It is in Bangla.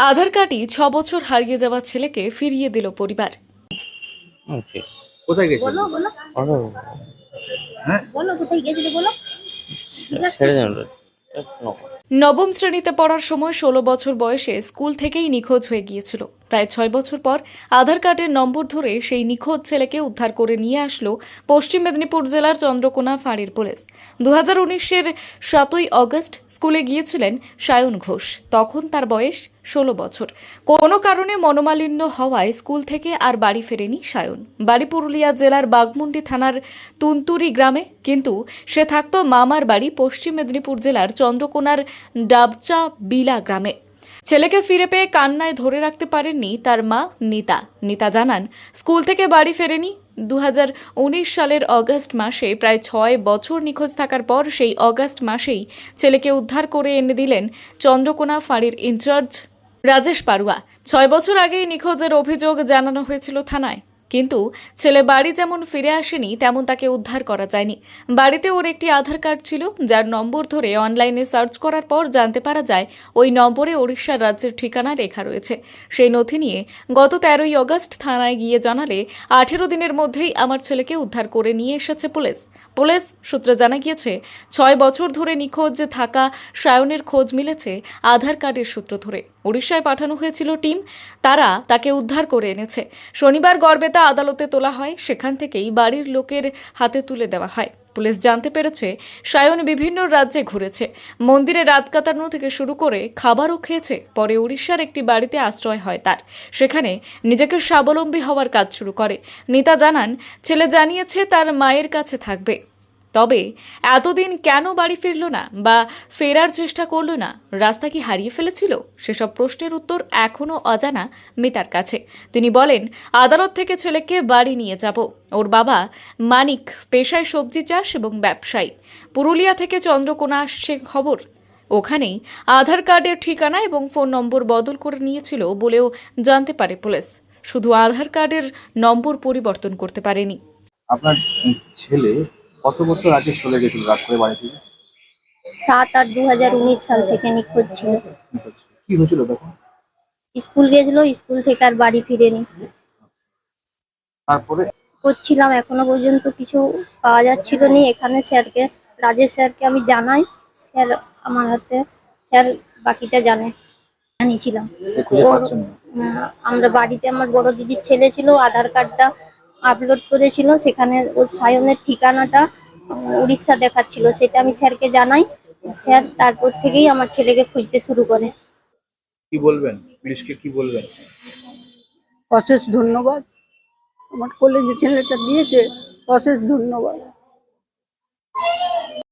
আধার কার্ডই ছ বছর হারিয়ে যাওয়া ছেলেকে ফিরিয়ে দিল পরিবার। আচ্ছা। কোথায় গেছিল বলো বলো। হ্যাঁ? বলো কোথায় গেছিলে বলো? ছেড়ে দেন নবম শ্রেণীতে পড়ার সময় ষোলো বছর বয়সে স্কুল থেকেই নিখোঁজ হয়ে গিয়েছিল। প্রায় ছয় বছর পর আধার কার্ডের নম্বর ধরে সেই নিখোঁজ ছেলেকে উদ্ধার করে নিয়ে আসলো পশ্চিম মেদিনীপুর জেলার চন্দ্রকোনা ফাঁড়ির পুলিশ। দু হাজার উনিশের সাতই অগস্ট স্কুলে গিয়েছিলেন সায়ন ঘোষ। তখন তার বয়স ষোলো বছর। কোনো কারণে মনোমালিন্য হওয়ায় স্কুল থেকে আর বাড়ি ফেরেনি সায়ন। বাড়ি পুরুলিয়া জেলার বাগমুন্ডি থানার তুনতুরি গ্রামে কিন্তু সে থাকত মামার বাড়ি পশ্চিম মেদিনীপুর জেলার চন্দ্রকোনার ডাবচা বিলা গ্রামে। ছেলেকে ফিরে পেয়ে কান্নায় ধরে রাখতে পারেননি তার মা নিতা। নিতা জানান, স্কুল থেকে বাড়ি ফেরেনি। দু হাজার উনিশ সালের অগস্ট মাসে প্রায় ছয় বছর নিখোঁজ থাকার পর সেই অগস্ট মাসেই ছেলেকে উদ্ধার করে এনে দিলেন চন্দ্রকোনা ফাঁড়ির ইনচার্জ রাজেশ পারুয়া ছয় বছর আগেই নিখোঁজের অভিযোগ জানানো হয়েছিল থানায়। কিন্তু ছেলে বাড়ি যেমন ফিরে আসেনি, তেমন তাকে উদ্ধার করা যায়নি। বাড়িতে ওর একটি আধার কার্ড ছিল, যার নম্বর ধরে অনলাইনে সার্চ করার পর জানতে পারা যায়, ওই নম্বরে ওড়িশার রাজ্যের ঠিকানা লেখা রয়েছে। সেই নথি নিয়ে গত তেরোই অগস্ট থানায় গিয়ে জানালে, আঠেরো দিনের মধ্যেই আমার ছেলেকে উদ্ধার করে নিয়ে এসেছে পুলিশ। পুলিশ সূত্রে জানা গিয়েছে, ছয় বছর ধরে নিখোঁজ থাকা সায়নের খোঁজ মিলেছে আধার কার্ডের সূত্র ধরে। উড়িষ্যায় পাঠানো হয়েছিল টিম, তারা তাকে উদ্ধার করে এনেছে। শনিবার গড়বেতা আদালতে তোলা হয়, সেখান থেকেই বাড়ির লোকের হাতে তুলে দেওয়া হয়। পুলিশ জানতে পেরেছে সায়ন বিভিন্ন রাজ্যে ঘুরেছে। মন্দিরে রাত কাটানো থেকে শুরু করে খাবারও খেয়েছে। পরে উড়িষ্যার একটি বাড়িতে আশ্রয় হয় তার। সেখানে নিজেকে স্বাবলম্বী হওয়ার কাজ শুরু করে। নিতা জানান, ছেলে জানিয়েছে তার মায়ের কাছে থাকবে। তবে এতদিন কেন বাড়ি ফিরল না বা ফেরার চেষ্টা করল না? রাস্তা কি হারিয়ে ফেলেছিল? সেসব প্রশ্নের উত্তর এখনও অজানা মিতার কাছে। তিনি বলেন, আদালত থেকে ছেলেকে বাড়ি নিয়ে যাব। ওর বাবা মানিক, পেশায় সবজি চাষ এবং ব্যবসায়ী। পুরুলিয়া থেকে চন্দ্রকোনা আসছে খবর। ওখানেই আধার কার্ডের ঠিকানা এবং ফোন নম্বর বদল করে নিয়েছিল বলেও জানতে পারে পুলিশ। শুধু আধার কার্ডের নম্বর পরিবর্তন করতে পারেনি। আপনার ছেলে কত বছর আগে চলে গেছিল রাত করে বাড়ি থেকে? সাত আট দু হাজার উনিশ সাল থেকে নিখোঁজ ছিল। কি হয়েছিল তখন? স্কুল গেছিল স্কুল থেকে আর বাড়ি ফিরেনি। তারপরে? করছিলাম এখনও পর্যন্ত কিছু পাওয়া যাচ্ছিল না। এখানে স্যারকে রাজেশ স্যারকে আমি জানাই। স্যার আমার হাতে স্যার বাকিটা জানে। জানিয়েছিলাম। আমরা বাড়িতে আমার বড় দিদির ছেলে ছিল আধার কার্ডটা আপলোড করেছিল সেখানে ওর সায়নের ঠিকানাটা উড়িষ্যা দেখাচ্ছিল সেটা আমি স্যারকে জানাই। স্যার তারপর থেকেই আমার ছেলেকে খুঁজতে শুরু করে। কি বলবেন? পুলিশকে কি বলবেন? অশেষ ধন্যবাদ। আমার কলেজে ছেলেটা দিয়েছে অশেষ ধন্যবাদ।